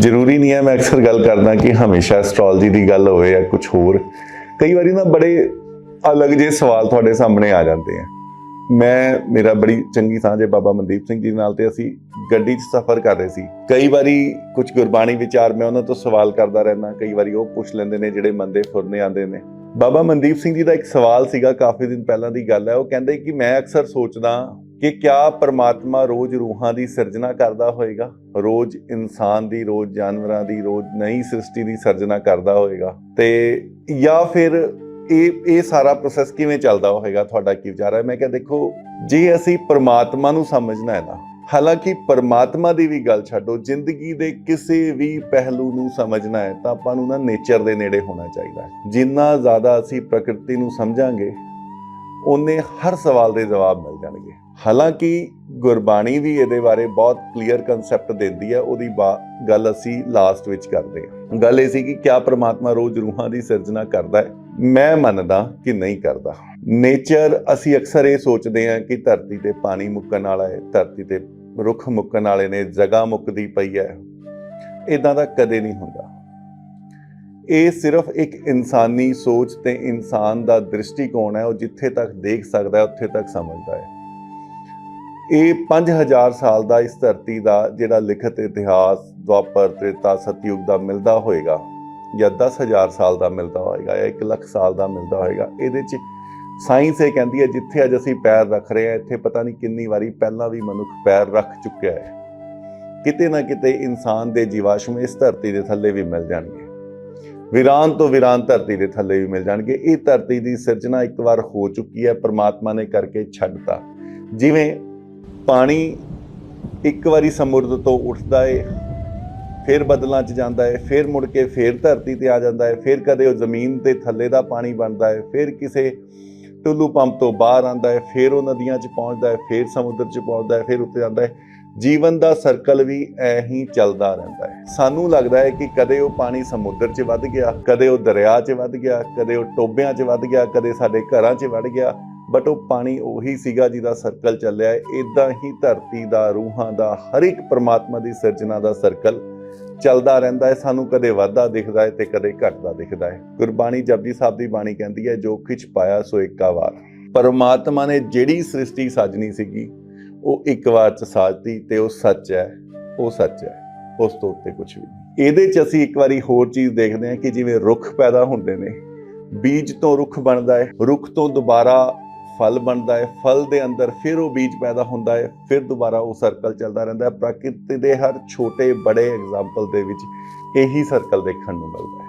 ਜ਼ਰੂਰੀ ਨਹੀਂ ਹੈ, ਮੈਂ ਅਕਸਰ ਗੱਲ ਕਰਦਾ ਕਿ ਹਮੇਸ਼ਾ ਐਸਟ੍ਰੋਲੋਜੀ ਦੀ ਗੱਲ ਹੋਵੇ ਜਾਂ ਕੁਝ ਹੋਰ। ਕਈ ਵਾਰੀ ਨਾ ਬੜੇ ਅਲੱਗ ਜਿਹੇ ਸਵਾਲ ਤੁਹਾਡੇ ਸਾਹਮਣੇ ਆ ਜਾਂਦੇ ਆ। ਮੈਂ, ਮੇਰਾ ਬੜੀ ਚੰਗੀ ਸਾਂਝ ਹੈ ਬਾਬਾ ਮਨਦੀਪ ਸਿੰਘ ਜੀ ਨਾਲ ਤੇ ਅਸੀਂ ਗੱਡੀ 'ਚ ਸਫ਼ਰ ਕਰ ਰਹੇ ਸੀ। ਕਈ ਵਾਰੀ ਕੁਝ ਗੁਰਬਾਣੀ ਵਿਚਾਰ ਮੈਂ ਉਹਨਾਂ ਤੋਂ ਸਵਾਲ ਕਰਦਾ ਰਹਿਣਾ ਕਈ ਵਾਰੀ ਉਹ ਪੁੱਛ ਲੈਂਦੇ ਨੇ ਜਿਹੜੇ ਮੰਦੇ ਫੁਰਨੇ ਆਉਂਦੇ ਨੇ। ਬਾਬਾ ਮਨਦੀਪ ਸਿੰਘ ਜੀ ਦਾ ਇੱਕ ਸਵਾਲ ਸੀਗਾ, ਕਾਫੀ ਦਿਨ ਪਹਿਲਾਂ ਦੀ ਗੱਲ ਹੈ, ਉਹ ਕਹਿੰਦੇ ਕਿ ਮੈਂ ਅਕਸਰ ਸੋਚਦਾ ਕਿ ਕਿਆ ਪਰਮਾਤਮਾ ਰੋਜ਼ ਰੂਹਾਂ ਦੀ ਸਿਰਜਣਾ ਕਰਦਾ ਹੋਏਗਾ? ਰੋਜ਼ ਇਨਸਾਨ ਦੀ, ਰੋਜ਼ ਜਾਨਵਰਾਂ ਦੀ, ਰੋਜ਼ ਨਈ ਸ੍ਰਿਸ਼ਟੀ ਦੀ ਸਿਰਜਣਾ ਕਰਦਾ ਹੋਏਗਾ? ਤੇ ਜਾਂ ਫਿਰ ਇਹ ਇਹ ਸਾਰਾ ਪ੍ਰੋਸੈਸ ਕਿਵੇਂ ਚੱਲਦਾ ਹੋਏਗਾ ਤੁਹਾਡਾ ਕੀ ਵਿਚਾਰ ਹੈ? ਮੈਂ ਕਿਹਾ ਦੇਖੋ, ਜੇ ਅਸੀਂ ਪਰਮਾਤਮਾ ਨੂੰ ਸਮਝਣਾ ਹੈ ਨਾ, ਹਾਲਾਂਕਿ ਪਰਮਾਤਮਾ ਦੀ ਵੀ ਗੱਲ ਛੱਡੋ, ਜ਼ਿੰਦਗੀ ਦੇ ਕਿਸੇ ਵੀ ਪਹਿਲੂ ਨੂੰ ਸਮਝਣਾ ਹੈ ਤਾਂ ਆਪਾਂ ਨੂੰ ਨਾ ਨੇਚਰ ਦੇ ਨੇੜੇ ਹੋਣਾ ਚਾਹੀਦਾ ਹੈ। ਜਿੰਨਾ ਜ਼ਿਆਦਾ ਅਸੀਂ ਪ੍ਰਕਿਰਤੀ ਨੂੰ ਸਮਝਾਂਗੇ ਉਹਨੇ ਹਰ ਸਵਾਲ ਦੇ ਜਵਾਬ ਮਿਲ ਜਾਣਗੇ। ਹਾਲਾਂਕਿ ਗੁਰਬਾਣੀ ਵੀ ਇਹਦੇ ਬਾਰੇ ਬਹੁਤ ਕਲੀਅਰ ਕਨਸੈਪਟ ਦਿੰਦੀ ਹੈ, ਉਹਦੀ ਬਾ- ਗੱਲ ਅਸੀਂ ਲਾਸਟ ਵਿੱਚ ਕਰਦੇ ਹਾਂ। ਗੱਲ ਇਹ ਸੀ ਕਿ ਕਿਆ ਪ੍ਰਮਾਤਮਾ ਰੋਜ਼ ਰੂਹਾਂ ਦੀ ਸਿਰਜਣਾ ਕਰਦਾ ਹੈ? ਮੈਂ ਮੰਨਦਾ ਕਿ ਨਹੀਂ ਕਰਦਾ। ਨੇਚਰ ਅਸੀਂ ਅਕਸਰ ਇਹ ਸੋਚਦੇ ਹਾਂ ਕਿ ਧਰਤੀ ਤੇ ਪਾਣੀ ਮੁੱਕਣ ਵਾਲਾ ਹੈ, ਧਰਤੀ ਤੇ ਰੁੱਖ ਮੁੱਕਣ ਵਾਲੇ ਨੇ, ਜਗ੍ਹਾ ਮੁੱਕਦੀ ਪਈ ਹੈ। ਇਦਾਂ ਦਾ ਕਦੇ ਨਹੀਂ ਹੁੰਦਾ। ਇਹ ਸਿਰਫ ਇੱਕ ਇਨਸਾਨੀ ਸੋਚ ਤੇ ਇਨਸਾਨ ਦਾ ਦ੍ਰਿਸ਼ਟੀਕੋਣ ਹੈ, ਉਹ ਜਿੱਥੇ ਤੱਕ ਦੇਖ ਸਕਦਾ ਹੈ, ਉੱਥੇ ਤੱਕ ਸਮਝਦਾ ਹੈ। ਇਹ 5000 ਸਾਲ ਦਾ ਇਸ ਧਰਤੀ ਦਾ ਜਿਹੜਾ ਲਿਖਤ ਇਤਿਹਾਸ, ਦੁਆਪਰ ਤ੍ਰੇਤਾ ਸਤਯੁਗ ਦਾ ਮਿਲਦਾ ਹੋਏਗਾ ਜਾਂ 10000 ਸਾਲ ਦਾ ਮਿਲਦਾ ਹੋਏਗਾ ਜਾਂ 1 ਲੱਖ ਸਾਲ ਦਾ ਮਿਲਦਾ ਹੋਏਗਾ, ਇਹਦੇ 'ਚ ਸਾਇੰਸ ਇਹ ਕਹਿੰਦੀ ਹੈ, ਜਿੱਥੇ ਅੱਜ ਅਸੀਂ ਪੈਰ ਰੱਖ ਰਹੇ ਹਾਂ, ਇੱਥੇ ਪਤਾ ਨਹੀਂ ਕਿੰਨੀ ਵਾਰੀ ਪਹਿਲਾਂ ਵੀ ਮਨੁੱਖ ਪੈਰ ਰੱਖ ਚੁੱਕਿਆ ਹੈ। ਕਿਤੇ ਨਾ ਕਿਤੇ ਇਨਸਾਨ ਦੇ ਜੀਵਾਸ਼ਮ ਇਸ ਧਰਤੀ ਦੇ ਥੱਲੇ ਵੀ ਮਿਲ ਜਾਣਗੇ। ਵਿਰਾਨ ਤੋਂ ਵਿਰਾਨ ਧਰਤੀ ਦੇ ਥੱਲੇ ਵੀ ਮਿਲ ਜਾਣਗੇ। ਇਹ ਧਰਤੀ ਦੀ ਸਿਰਜਣਾ ਇੱਕ ਵਾਰ ਹੋ ਚੁੱਕੀ ਹੈ, ਪ੍ਰਮਾਤਮਾ ਨੇ ਕਰਕੇ ਛੱਡਤਾ। ਜਿਵੇਂ ਪਾਣੀ ਇੱਕ ਵਾਰੀ ਸਮੁੰਦਰ ਤੋਂ ਉੱਠਦਾ ਏ, ਫਿਰ ਬਦਲਾਂ 'ਚ ਜਾਂਦਾ ਹੈ ਫਿਰ ਮੁੜ ਕੇ ਫਿਰ ਧਰਤੀ ਤੇ ਆ ਜਾਂਦਾ ਹੈ ਫਿਰ ਕਦੇ ਉਹ ਜ਼ਮੀਨ ਦੇ ਥੱਲੇ ਦਾ ਪਾਣੀ ਬਣਦਾ ਹੈ ਫਿਰ ਕਿਸੇ ਟੁੱਲੂ ਪੰਪ ਤੋਂ ਬਾਹਰ ਆਉਂਦਾ ਹੈ ਫਿਰ ਉਹ ਨਦੀਆਂ 'ਚ ਪਹੁੰਚਦਾ ਹੈ ਫਿਰ ਸਮੁੰਦਰ 'ਚ ਪਹੁੰਚਦਾ ਹੈ ਫਿਰ ਉੱਤੇ ਜਾਂਦਾ ਹੈ ਜੀਵਨ ਦਾ ਸਰਕਲ ਵੀ ਐ ਹੀ ਚੱਲਦਾ ਰਹਿੰਦਾ ਹੈ। ਸਾਨੂੰ ਲੱਗਦਾ ਹੈ ਕਿ ਕਦੇ ਉਹ ਪਾਣੀ ਸਮੁੰਦਰ 'ਚ ਵੱਧ ਗਿਆ, ਕਦੇ ਉਹ ਦਰਿਆ 'ਚ ਵੱਧ ਗਿਆ, ਕਦੇ ਉਹ ਟੋਬਿਆਂ 'ਚ ਵੱਧ ਗਿਆ, ਕਦੇ ਸਾਡੇ ਘਰਾਂ 'ਚ ਵੱਧ ਗਿਆ ਬਟ ਉਹ ਪਾਣੀ ਉਹੀ ਸੀਗਾ ਜਿਹਦਾ ਸਰਕਲ ਚੱਲਿਆ ਹੈ। ਇਦਾਂ ਹੀ ਧਰਤੀ ਦਾ, ਰੂਹਾਂ ਦਾ, ਹਰ ਇੱਕ ਪਰਮਾਤਮਾ ਦੀ ਸਿਰਜਣਾ ਦਾ ਸਰਕਲ ਚੱਲਦਾ ਰਹਿੰਦਾ ਹੈ। ਸਾਨੂੰ ਕਦੇ ਵਾਧਾ ਦਿਖਦਾ ਹੈ ਤੇ ਕਦੇ ਘਟਦਾ ਦਿਖਦਾ ਹੈ। ਗੁਰਬਾਣੀ ਜਪਜੀ ਸਾਹਿਬ ਦੀ ਬਾਣੀ ਕਹਿੰਦੀ ਹੈ, ਜੋ ਕਿਛ ਪਾਇਆ ਸੋ ਇੱਕਾ ਵਾਰ। ਪਰਮਾਤਮਾ ਨੇ ਜਿਹੜੀ ਸ੍ਰਿਸ਼ਟੀ ਸਾਜਣੀ ਸੀਗੀ ਉਹ ਇੱਕ ਵਾਰ ਚ ਸਾਜਦੀ ਤੇ ਉਹ ਸੱਚ ਹੈ, ਉਹ ਸੱਚ ਹੈ, ਉਸ ਤੋਂ ਉੱਤੇ ਕੁਝ ਵੀ ਨਹੀਂ। ਇਹਦੇ ਚ ਅਸੀਂ ਇੱਕ ਵਾਰੀ ਹੋਰ ਚੀਜ਼ ਦੇਖਦੇ ਹਾਂ ਕਿ ਜਿਵੇਂ ਰੁੱਖ ਪੈਦਾ ਹੁੰਦੇ ਨੇ, ਬੀਜ ਤੋਂ ਰੁੱਖ ਬਣਦਾ ਹੈ, ਰੁੱਖ ਤੋਂ ਦੁਬਾਰਾ ਫਲ ਬਣਦਾ ਹੈ, ਫਲ ਦੇ ਅੰਦਰ ਫਿਰ ਉਹ ਬੀਜ ਪੈਦਾ ਹੁੰਦਾ ਹੈ, ਫਿਰ ਦੁਬਾਰਾ ਉਹ ਸਰਕਲ ਚੱਲਦਾ ਰਹਿੰਦਾ ਹੈ। ਪ੍ਰਕਿਰਤੀ ਦੇ ਹਰ ਛੋਟੇ ਬੜੇ ਐਗਜ਼ਾਮਪਲ ਦੇ ਵਿੱਚ ਇਹੀ ਸਰਕਲ ਦੇਖਣ ਨੂੰ ਮਿਲਦਾ ਹੈ।